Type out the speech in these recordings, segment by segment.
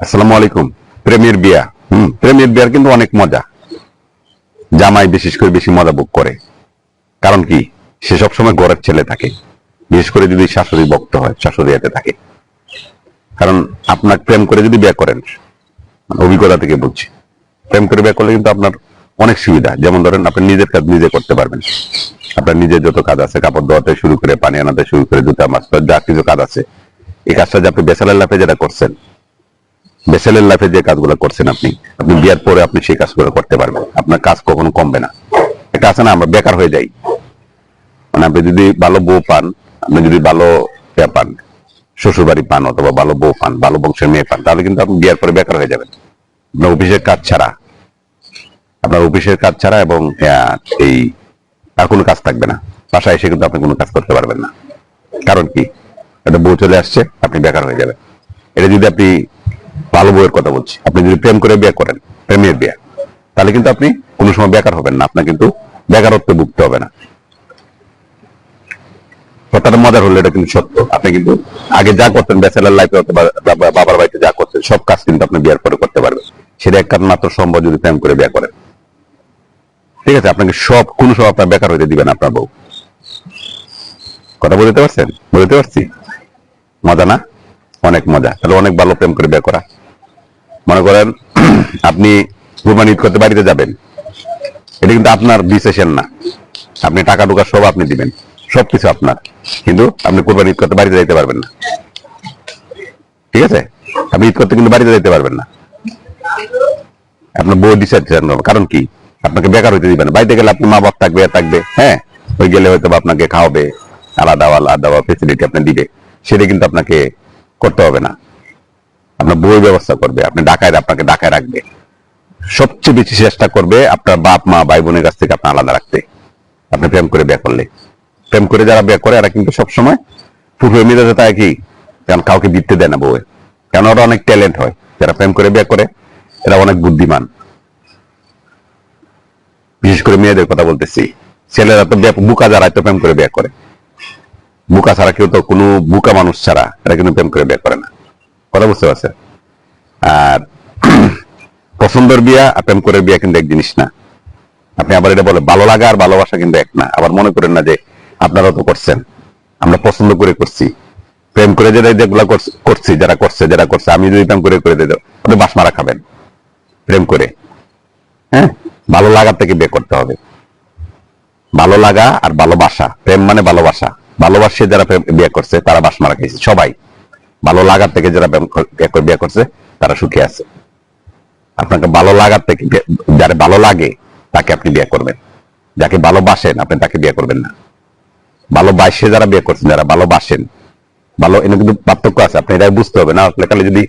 আসসালামু আলাইকুম। প্রেমের বিয়া। হুম, প্রেমের বিয়ার কিন্তু অনেক মজা। জামাই বিশেষ করে বেশি মজা ভোগ করে। কারণ কি? সে সবসময় ঘরের ছেলে থাকে। বিশেষ করে যদি শাশুড়ি ভক্ত হয়, শাশুড়ি হাতে থাকে। কারণ আপনার প্রেম করে যদি বিয়ে করেন মানে অভিজ্ঞতা থেকে বলছি, প্রেম করে বিয়ে করলে কিন্তু আপনার অনেক সুবিধা। যেমন ধরেন আপনি নিজের কাজ নিজে করতে পারবেন। আপনার নিজের যত কাজ আছে, কাপড় ধোয়াতে শুরু করে, পানি আনাতে শুরু করে, জুতা মাছ যা কিছু কাজ আছে, এই কাজটা যে আপনি বেসালের লাফে যেটা করছেন বেসেলের লাইফে যে কাজগুলো করছেন আপনি আপনি বিয়ার পরে আপনি সেই কাজগুলো করতে পারবেন। আপনার কাজ কখনো কমবে না। এটা আছে না, আমরা বেকার হয়ে যাই। মানে আপনি যদি ভালো বউ পান, আপনি যদি ভালো ইয়া পান শ্বশুর বাড়ি পান অথবা ভালো বউ পান, ভালো বংশের মেয়ে পান, তাহলে কিন্তু আপনি বিয়ার পরে বেকার হয়ে যাবেন। আপনার অফিসের কাজ ছাড়া। আপনার অফিসের কাজ ছাড়া এবং এই আর কোনো কাজ থাকবে না। বাসায় এসে কিন্তু আপনি কোনো কাজ করতে পারবেন না। কারণ কি? একটা বউ চলে আসছে, আপনি বেকার হয়ে যাবেন। এটা যদি আপনি ভালো বউয়ের কথা বলছি। আপনি যদি প্রেম করে বিয়ে করেন, প্রেমের বিয়ে, তাহলে কিন্তু আপনি কোনো সময় বেকার হবেন না, আপনার কিন্তু বেকারত্বে ভুগতে হবে না। কথাটা মজার এটা কিন্তু সত্য। আপনি কিন্তু আগে যা করতেন, ব্যাচেলার লাইফে বাবার বাড়িতে যা করতেন, সব কাজ কিন্তু আপনি বিয়ার পরে করতে পারবেন। সেটা এক কারণ মাত্র সম্ভব যদি প্রেম করে বিয়ে করেন। ঠিক আছে, আপনাকে সব, কোন সময় আপনার বেকার হইতে দিবেন আপনার বউ। কথা বলতে পারছেন? বলতে পারছি? মজা না? অনেক মজা। তাহলে অনেক ভালো প্রেম করে বিয়ে করা। মনে করেন, আপনি কুরবানি ঈদ করতে বাড়িতে যাবেন। এটা কিন্তু আপনার ডিসিশন না। আপনি টাকা টুকা সব আপনি দিবেন। সবকিছু আপনার। কিন্তু আপনি কোরবানি ঈদ করতে বাড়িতে যাইতে পারবেন না। ঠিক আছে? আপনি ঈদ করতে কিন্তু বাড়িতে যাইতে পারবেন না। আপনার বউ ডিসাইড কারণ কি? আপনাকে বেকার হইতে দিবেন বাড়িতে গেলে আপনি মা বাপ থাকবে থাকবে। হ্যাঁ? ওই গেলে হয়তো আপনাকে খাওয়াবে। আলাদা আলাদা ফেসিলিটি আপনি দিবে। সেটা কিন্তু আপনাকে করতে হবে না। আপনার বই ব্যবস্থা করবে, আপনি ডাকায় আপনাকে ডাকায় রাখবে। সবচেয়ে বেশি চেষ্টা করবে আপনার বাপ, মা, ভাই, বোনের কাছ থেকে আপনি আলাদা রাখতে। আপনি প্রেম করে বিয়ে করলে। প্রেম করে যারা বিয়ে করে, এরা কিন্তু সবসময় পূর্ব মেজাজে তাই কি? কারণ কাউকে দিতে দেয় না বউয়ে। কেন ওরা অনেক ট্যালেন্ট হয়। যারা প্রেম করে বিয়ে করে, এরা অনেক বুদ্ধিমান। বিশেষ করে মেয়েদের কথা বলতেছি। ছেলেরা তো বুকা যারা তো প্রেম করে বিয়ে করে। বুকা ছাড়া কেউ তো কোনো বুকা মানুষ ছাড়া এরা কিন্তু প্রেম করে বিয়ে করে না। কথা বুঝতে পারছেন? আর পছন্দের বিয়া আর প্রেম করে বিয়া কিন্তু এক জিনিস না। আপনি আবার এটা বলে ভালো লাগা আর ভালোবাসা কিন্তু এক না। আবার মনে করেন না যে আপনারা তো করছেন। আমরা পছন্দ করে করছি। প্রেম করে যেটা যেগুলা করছ- যারা করছে যারা করছে, আমি যদি প্রেম করে করে দিই আপনি বাস মারা খাবেন। প্রেম করে। হ্যাঁ? ভালো লাগার থেকে বিয়ে করতে হবে। ভালো লাগা আর ভালোবাসা। প্রেম মানে ভালোবাসা। ভালোবাসে যারা বিয়ে করছে, তারা বাস মারা খাইছে সবাই। ভালো লাগার থেকে যারা বিয়ে করছে, তারা সুখী আছে। আপনাকে ভালো লাগার থেকে যারা ভালো লাগে, তাকে আপনি বিয়ে করবেন। যাকে ভালোবাসেন, আপনি তাকে বিয়ে করবেন না। ভালোবাসে যারা বিয়ে করছেন, যারা ভালোবাসেন, ভালো এনে কিন্তু পার্থক্য আছে। আপনি এটা বুঝতে হবে। না লেখালে যদি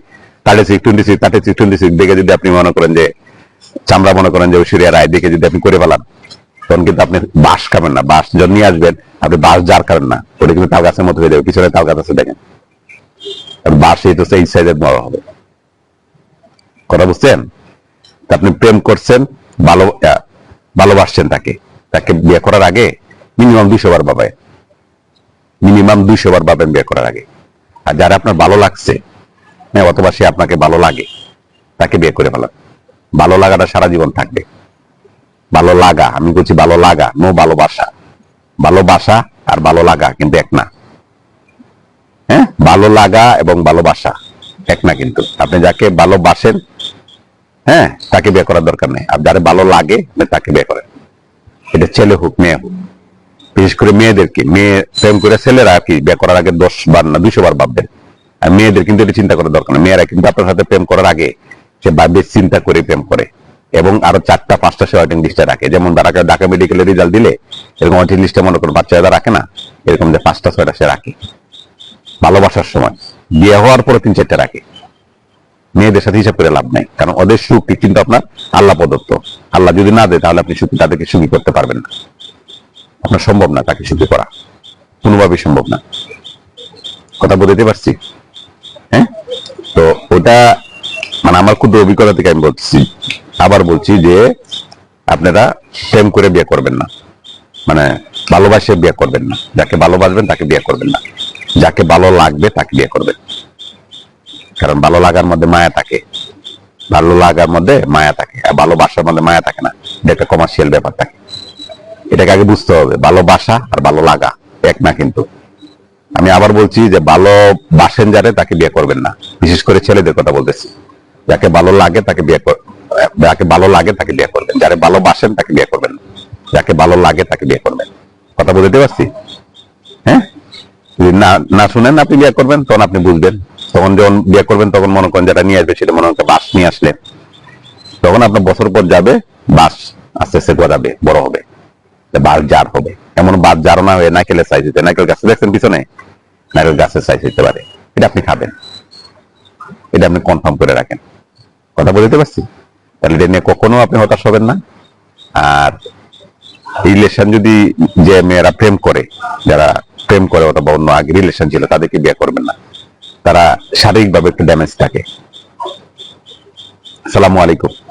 thirty six twenty six thirty six twenty six দেখে যদি আপনি মনে করেন যে, চামড়া মনে করেন যে ঐশ্বরিয়া রায়, দেখে যদি আপনি করে ফেলান, তখন কিন্তু আপনি বাস খাবেন না। বাস যখন নিয়ে আসবেন আপনি বাস যার খাবেন না, ওটা কিন্তু তাল গাছের মতো হয়ে যাবে, পিছনে তাল গাছ আছে দেখেন। বাঁশ এই তো সেই সাইজের বড় হবে। কথা বুঝছেন? আপনি প্রেম করছেন, ভালো ভালোবাসছেন তাকে। তাকে বিয়ে করার আগে মিনিমাম দুইশো বার পাবেন মিনিমাম দুইশো বার পাবেন বিয়ে করার আগে। আর যারা আপনার ভালো লাগছে হ্যাঁ অথবা সে আপনাকে ভালো লাগে, তাকে বিয়ে করে ফেলান। ভালো লাগাটা সারা জীবন থাকবে। ভালো লাগা, আমি বলছি ভালো লাগা, নো ভালোবাসা। ভালোবাসা আর ভালো লাগা, কিন্তু এক না। হ্যাঁ? ভালো লাগা এবং ভালোবাসা এক না কিন্তু। আপনি যাকে ভালোবাসেন হ্যাঁ তাকে বিয়ে করার দরকার নেই। আর যারা ভালো লাগে তাকে বিয়ে করেন। এটা ছেলে হোক, মেয়ে হোক। বিশেষ করে মেয়েদেরকে মেয়ে প্রেম করে ছেলেরা কি বিয়ে করার আগে দশ বার না দুশো বার ভাববেন? আর মেয়েদের কিন্তু এটা চিন্তা করার দরকার নেই। মেয়েরা কিন্তু আপনার সাথে প্রেম করার আগে সে ভাববে চিন্তা করে প্রেম করে। এবং আরও চারটা, পাঁচটা সে ওয়েটিং লিস্টে রাখে। যেমন ঢাকা ঢাকা মেডিকেলের রেজাল্ট দিলে এরকম ওয়েটিং লিস্টে মনে করুন বাচ্চারা রাখে না, এরকম যে পাঁচটা, ছয়টা সে রাখে। ভালোবাসার সময়। বিয়ে হওয়ার পরে তিন, চারটা রাখে। মেয়েদের সাথে হিসাব করে লাভ নাই। কারণ ওদের সুখ কিন্তু আপনার আল্লাহ প্রদত্ত। আল্লাহ যদি না দেয়, তাহলে আপনি সুখী, তাদেরকে সুখী করতে পারবেন না। আপনার সম্ভব না তাকে সুখী করা। কোনোভাবেই সম্ভব না। কথা বলতে পারছি? হ্যাঁ? তো ওটা মানে আমার ক্ষুদ্র অভিজ্ঞতা থেকে আমি বলছি। আবার বলছি যে আপনারা প্রেম করে বিয়ে করবেন না। মানে ভালোবাসে বিয়ে করবেন না। যাকে ভালোবাসবেন তাকে বিয়ে করবেন না। যাকে ভালো লাগবে তাকে বিয়ে করবেন। কারণ ভালো লাগার মধ্যে মায়া থাকে। ভালো লাগার মধ্যে মায়া থাকে। আর ভালোবাসার মধ্যে মায়া থাকে না। এটা একটা কমার্শিয়াল ব্যাপার থাকে। এটাকে আগে বুঝতে হবে। ভালোবাসা আর ভালো লাগা এক না কিন্তু। আমি আবার বলছি যে ভালোবাসেন যারে তাকে বিয়ে করবেন না। বিশেষ করে ছেলেদের কথা বলতেছি। যাকে ভালো লাগে তাকে বিয়ে যাকে ভালো লাগে তাকে বিয়ে করবেন। যারে ভালোবাসেন তাকে বিয়ে করবেন না। যাকে ভালো লাগে তাকে বিয়ে করবেন। কথা বলতে পারছি? হ্যাঁ? যদি না না শুনেন আপনি বিয়ে করবেন, তখন আপনি বুঝবেন। তখন যখন বিয়ে করবেন, তখন মনে করেন যেটা নিয়ে আসবে সেটা মনে হচ্ছে বাস নিয়ে আসলেন তখন আপনার বছর পর যাবে, বাস আস্তে আস্তে গজাবে বড় হবে। বাস জার হবে। এমন বাস জারও না হয়ে নারকেলের সাইজ হইতে, নারকেল গাছ দেখছেন পিছনে? নারকেল গাছের সাইজ হইতে পারে। এটা আপনি খাবেন। এটা আপনি কনফার্ম করে রাখেন। কথা বলতে পারছি? তাহলে এটা নিয়ে কখনো আপনি হতাশ হবেন না। আর রিলেশন যদি যে মেয়েরা প্রেম করে, যারা প্রেম করে অথবা অন্য আগে রিলেশন ছিল, তাদেরকে বিয়ে করবেন না। তারা শারীরিকভাবে একটু ড্যামেজ থাকে। সালামু আলাইকুম।